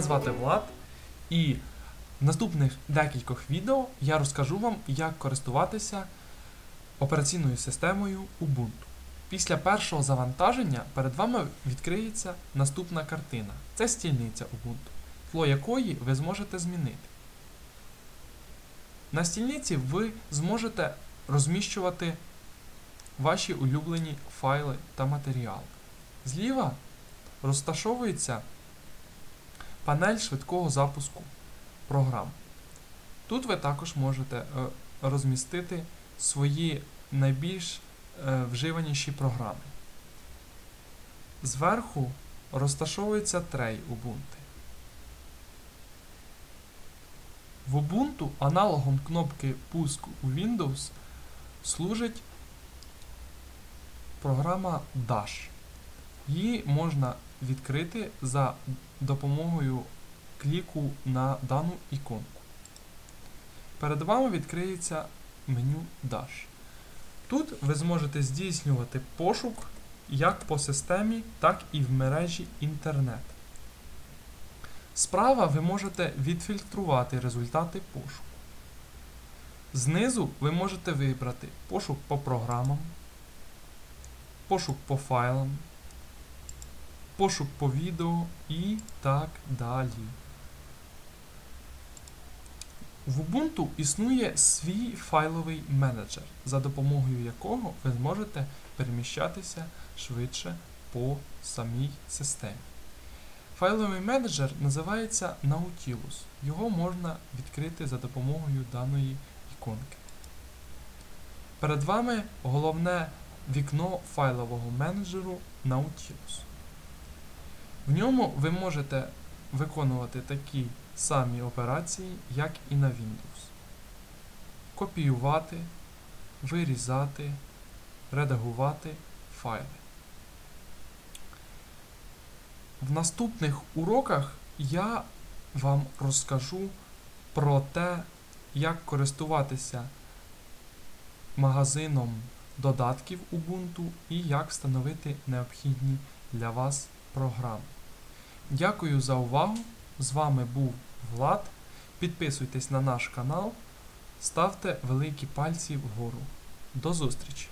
Мене звати Влад, і в наступних декількох відео я розкажу вам, як користуватися операційною системою Ubuntu. Після першого завантаження перед вами відкриється наступна картина. Це стільниця Ubuntu, тло якої ви зможете змінити. На стільниці ви зможете розміщувати ваші улюблені файли та матеріали. Зліва розташовується панель швидкого запуску програм. Тут ви також можете е, розмістити свої найбільш е, вживаніші програми. Зверху розташовується трей Ubuntu. В Ubuntu аналогом кнопки пуску у Windows служить програма Dash. Її можна відкрити за допомогою кліку на дану іконку. Перед вами відкриється меню Dash. Тут ви зможете здійснювати пошук як по системі, так і в мережі інтернет. Справа ви можете відфільтрувати результати пошуку. Знизу ви можете вибрати пошук по програмам, пошук по файлам, пошук по відео і так далі. В Ubuntu існує свій файловий менеджер, за допомогою якого ви зможете переміщатися швидше по самій системі. Файловий менеджер називається Nautilus. Його можна відкрити за допомогою даної іконки. Перед вами головне вікно файлового менеджеру Nautilus. В ньому ви можете виконувати такі самі операції, як і на Windows. Копіювати, вирізати, редагувати файли. В наступних уроках я вам розкажу про те, як користуватися магазином додатків Ubuntu і як встановити необхідні для вас програми. Дякую за увагу! З вами був Влад. Підписуйтесь на наш канал, ставте великі пальці вгору. До зустрічі!